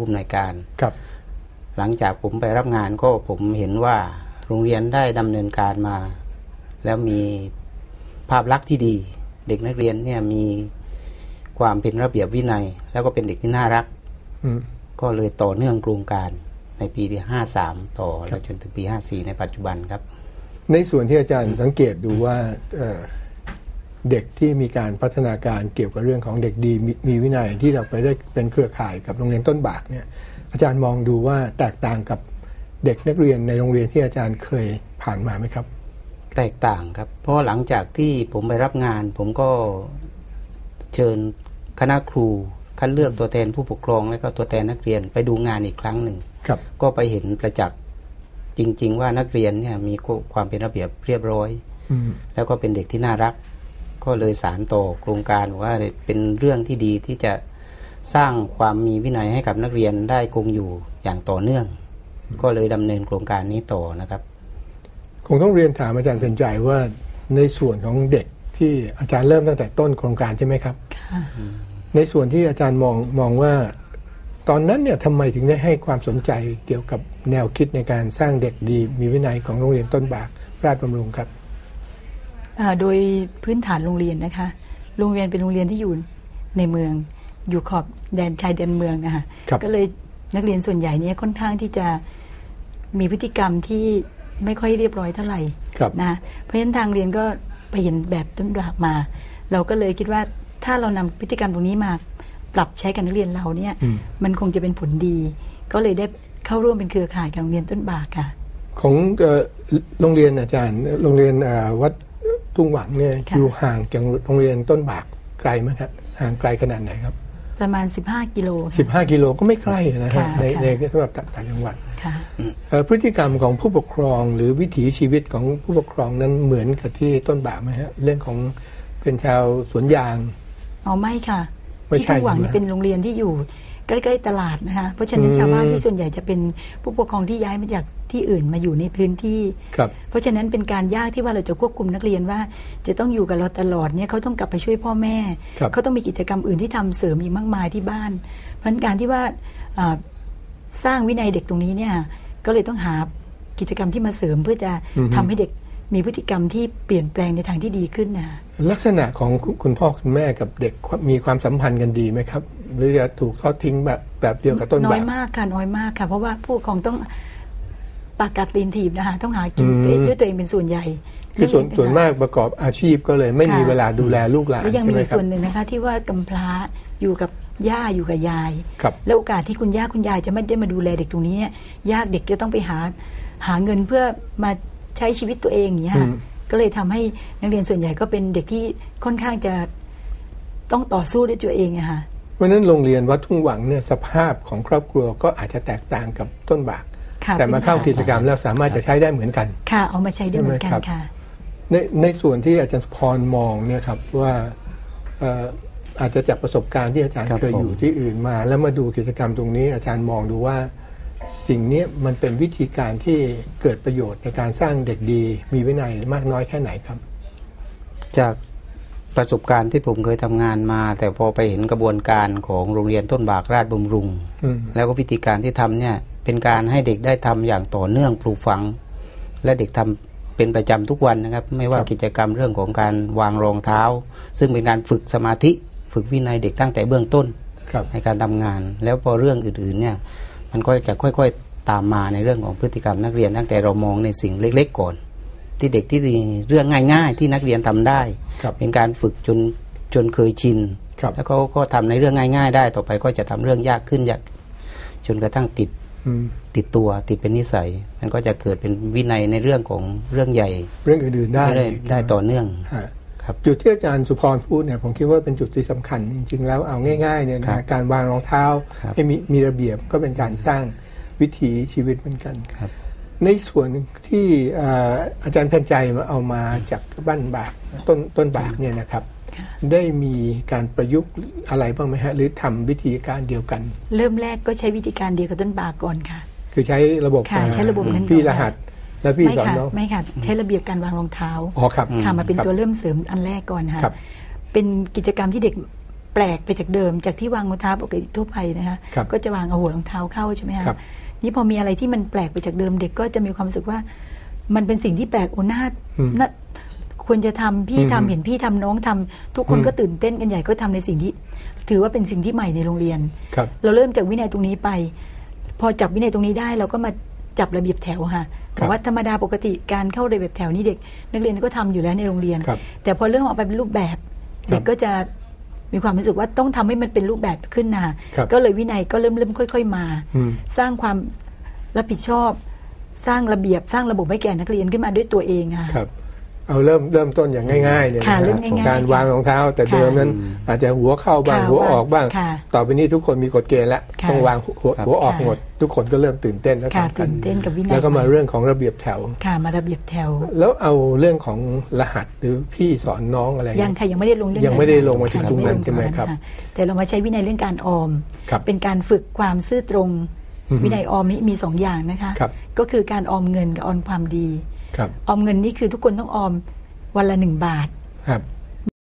ผู้อำนวยการครับ หลังจากผมไปรับงานก็ผมเห็นว่าโรงเรียนได้ดำเนินการมา แล้วมีภาพลักษณ์ที่ดี เด็กนักเรียนเนี่ยมีความเป็นระเบียบวินัย แล้วก็เป็นเด็กที่น่ารักอืมก็เลยต่อเนื่องโครงการในปีที่ห้าสามต่อแล้วจนถึงปีห้าสี่ในปัจจุบันครับ ในส่วนที่อาจารย์สังเกตดูว่า เอ่อเด็กที่มีการพัฒนาการเกี่ยวกับเรื่องของเด็กดีมีมีวินัยที่เราไปได้เป็นเครือข่ายกับโรงเรียนต้นบากเนี่ยอาจารย์มองดูว่าแตกต่างกับเด็กนักเรียนในโรงเรียนที่อาจารย์เคยผ่านมาไหมครับ แตกต่างครับ เพราะหลังจากที่ผมไปรับงาน ผมก็เชิญคณะครูคัดเลือกตัวแทนผู้ปกครองและก็ตัวแทนนักเรียนไปดูงานอีกครั้งหนึ่งครับก็ไปเห็นประจักษ์จริง ๆ ว่านักเรียนเนี่ยมีความเป็นระเบียบเรียบร้อยอืมแล้วก็เป็นเด็กที่น่ารัก ก็เลยสารต่อโครงการว่าเป็นเรื่องที่ดีที่จะสร้างความมีวินัยให้กับนักเรียนได้คงอยู่อย่างต่อเนื่อง ก็เลยดำเนินโครงการนี้ต่อนะครับ คงต้องเรียนถามอาจารย์เป็นใจว่าในส่วนของเด็กที่อาจารย์เริ่มตั้งแต่ต้นโครงการใช่ไหมครับค่ะในส่วนที่อาจารย์มองมองว่า ตอนนั้นเนี่ยทำไมถึงได้ให้ความสนใจเกี่ยวกับแนวคิดในการสร้างเด็กดี มีวินัยของโรงเรียนต้นบากราชบำรุงครับอ่า โดยพื้นฐานโรงเรียนนะคะ โรงเรียนเป็นโรงเรียนที่อยู่ในเมือง อยู่ขอบแดนชายแดนเมืองนะคะครับก็เลยนักเรียนส่วนใหญ่เนี่ยค่อนข้างที่จะมีพฤติกรรมที่ไม่ค่อยเรียบร้อยเท่าไหร่ครับนะเพราะฉะนั้นทางเรียนก็ไปเห็นแบบต้นแบบมา เราก็เลยคิดว่าถ้าเรานำพฤติกรรมตรงนี้มาปรับใช้กับนักเรียนเราเนี่ยอืมมันคงจะเป็นผลดี ก็เลยได้เข้าร่วมเป็นเครือข่ายกับโรงเรียนต้นบากค่ะ ของเอ่อโรงเรียนอาจารย์โรงเรียนอ่าวัด ทุ่งหวังเนี่ยค่ะอยู่ห่างจากโรงเรียนต้นบากไกลไหมครับห่างไกลขนาดไหนครับ ประมาณ 15 กิโลค่ะ15 กิโลก็ไม่ใกล้นะฮะค่ะในค่ะในสำหรับต่างจังหวัดค่ะเอ่อพฤติกรรมของผู้ปกครองหรือวิถีชีวิตของผู้ปกครองนั้นเหมือนกับที่ต้นบากไหมฮะเรื่องของเป็นชาวสวนยางอ๋อไม่ค่ะไม่ที่ใช่ทุ่งหวังใช่ไหมนี่เป็นโรงเรียนที่อยู่ ใกล้ๆตลาดนะคะเพราะฉะนั้นอืมชาวบ้านที่ส่วนใหญ่จะเป็นผู้ปกครองที่ย้ายมาจากที่อื่นมาอยู่ในพื้นที่ครับเพราะฉะนั้นเป็นการยากที่ว่าเราจะควบคุมนักเรียนว่า จะต้องอยู่กับเราตลอดเนี่ยเขาต้องกลับไปช่วยพ่อแม่ครับเขาต้องมีกิจกรรมอื่นที่ทำเสริมอีกมากมายที่บ้าน เพราะฉะนั้นการที่ว่าอ่าสร้างวินัยเด็กตรงนี้เนี่ยก็เลยต้องหากิจกรรมที่มาเสริมเพื่อจะทำให้เด็ก มีพฤติกรรมที่เปลี่ยนแปลงในทางที่ดีขึ้นนะลักษณะของคุณคุณพ่อคุณแม่กับเด็กมีความสัมพันธ์กันดีไหมครับ หรือจะถูกทอดทิ้งแบบแบบเดียวกับต้นน้แบอยบมากค่ะน้อยมากค่ะ เพราะว่าผู้ปกครองต้องปากกัดตีนถีบนะคะต้องหากินอืมด้วยตัวเองเป็นส่วนใหญ่คือส่วนและส่วนมากประกอบอาชีพก็เลยไม่มีค่ะเวลาดูแลลูกหลานและยังใช่มีไหมครัส่บวนหนึ่งนะคะ ที่ว่ากำพร้าอยู่กับย่าอยู่กับยายครับแล้วโอกาสที่คุณย่าคุณยายจะไม่ได้มาดูแลเด็กตรงนี้เนี่ยยากเด็กจะต้องไปหาหาเงินเพื่อมา ใช้ชีวิตตัวเองอย่างเงี้ยค่ะอืมก็เลยทำให้นักเรียนส่วนใหญ่ก็เป็นเด็กที่ค่อนข้างจะต้องต่อสู้ด้วยตัวเองอะค่ะเพราะฉะนั้นโรงเรียนวัดทุ่งหวังเนี่ยสภาพของครอบครัวก็อาจจะแตกต่างกับต้นบากค่ะแต่มาเข้าเป็นกิจกรรมแล้วสามารถจะใช้ได้เหมือนกัน ค่ะ เอามาใช้ได้เหมือนกันใช่ไหมครับค่ะ ในในส่วนที่อาจารย์พรมองเนี่ยครับว่าเอ่ออาจจะจากประสบการณ์ที่อาจารย์ครับเคยผมอยู่ที่อื่นมา แล้วมาดูกิจกรรมตรงนี้อาจารย์มองดูว่า สิ่งเนี้ยมันเป็นวิธีการที่เกิดประโยชน์ในการสร้างเด็กดี มีวินัยมากน้อยแค่ไหนครับ จากประสบการณ์ที่ผมเคยทำงานมา แต่พอไปเห็นกระบวนการของโรงเรียนต้นบากราชบำรุงอืมแล้วก็วิธีการที่ทำเนี่ยเป็นการให้เด็กได้ทำอย่างต่อเนื่องปลูกฝัง และเด็กทำเป็นประจำทุกวันนะครับ ไม่ว่าครับกิจกรรมเรื่องของการวางรองเท้า ซึ่งเป็นการฝึกสมาธิ ฝึกวินัยเด็กตั้งแต่เบื้องต้นครับในการทำงาน แล้วพอเรื่องอื่นๆเนี่ย มันก็จะค่อย ๆ ตามมาในเรื่องของพฤติกรรมนักเรียน ตั้งแต่เรามองในสิ่งเล็ก ๆ ก่อน ที่เด็กที่เรื่องง่าย ๆ ที่นักเรียนทำได้ครับเป็นการฝึกจนจนเคยชินครับแล้วเขาก็ทำในเรื่องง่าย ๆ ได้ต่อไปก็จะทำเรื่องยากขึ้นยากจนกระทั่งติดอืมติดตัวติดเป็นนิสัย มันก็จะเกิดเป็นวินัยในเรื่องของเรื่องใหญ่ เรื่องอื่นๆได้ได้ได้ต่อเนื่องฮะ ครับจุดที่อาจารย์สุพรพูดเนี่ยผมคิดว่าเป็นจุดที่สำคัญ จริง ๆ แล้วเอาง่ายๆเนี่ยครันะบการวางรองเท้าครับให้มีมีระเบียบก็เป็นการสร้างวิถีชีวิตเหมือนกันครับในส่วนที่เอ่ออาจารย์เพ่นใจมาเอามาจากบ้านบากต้นต้นบากเนี่ยนะครับ ได้มีการประยุกต์อะไรบ้างไหมฮะหรือทำวิธีการเดียวกัน เริ่มแรกก็ใช้วิธีการเดียวกับต้นบากก่อนค่ะ คือใช้ระบบค่ะใช้ระบบนั้นพี่รหัส และพี่ไม่สอนค่ะน้อง ไม่ค่ะใช้ระเบียบการวางรองเท้าอ๋อครับค่ะมาเป็นครับตัวเริ่มเสริมอันแรกก่อนค่ะครับเป็นกิจกรรมที่เด็กแปลกไปจากเดิม จากที่วางรองเท้าปกติทั่วไปนะคะครับก็จะวางเอาหัวรองเท้าเข้าใช่ไหมคะครับนี่พอมีอะไรที่มันแปลกไปจากเดิม เด็กก็จะมีความรู้สึกว่า มันเป็นสิ่งที่แปลกโอ้น่าอืมน่าควรจะทำพี่อืมทำเห็นพี่ทำน้องทำทุกคนอืม ก็ตื่นเต้นกันใหญ่ก็ทำในสิ่งที่ ถือว่าเป็นสิ่งที่ใหม่ในโรงเรียน ครับ เราเริ่มจากวินัยตรงนี้ไป พอจับวินัยตรงนี้ได้เราก็มาจับระเบียบแถวค่ะครับ แต่ว่าธรรมดาปกติการเข้าระเบียบแถวนี่เด็ก นักเรียนก็ทำอยู่แล้วในโรงเรียนครับแต่พอเรื่องออกไปเป็นรูปแบบ เด็กก็จะมีความรู้สึกว่าต้องทำให้มันเป็นรูปแบบขึ้นนะคะครับก็เลยวินัยก็เริ่มเริ่มค่อย ๆ มาอืมสร้างความรับผิดชอบ สร้างระเบียบสร้างระบบให้แก่นักเรียนขึ้นมาด้วยตัวเองค่ะครับเอาเริ่มเริ่มต้นอย่างง่ายๆเนี่ยค่ะนะเริ่มง่ายๆการค่ะวางรองเท้า แต่ค่ะเดิมนั้นอาจจะหัวเข้าบ้างค่ะหัวออกบ้างค่ะต่อไปนี้ทุกคนมีกฎเกณฑ์แล้วค่ะต้องวางหัวครับหัวออกค่ะหมด ทุกคนก็เริ่มตื่นเต้นแล้วค่ะทำกัตื่นเต้นกับวินัยแล้วก็มาเรื่องของระเบียบแถวค่ะมาระเบียบแถว แล้วเอาเรื่องของรหัสหรือพี่สอนน้องอะไรยังค่ะยังไม่ได้ลงเรื่องยังไม่ได้ลงมาค่ะถึงตรงนั้นยัใช่ไหมครับะแต่เรามาใช้วินัยเรื่องการออมครับเป็นการฝึกความซื่อตรงอือฮึวินัยออมนี้มีสองอย่างนะคะครับก็คือการออมเงินกับออมความดีครับออมเงินนี่คือทุกคนต้องออมวันละหนึ่งบาทครับ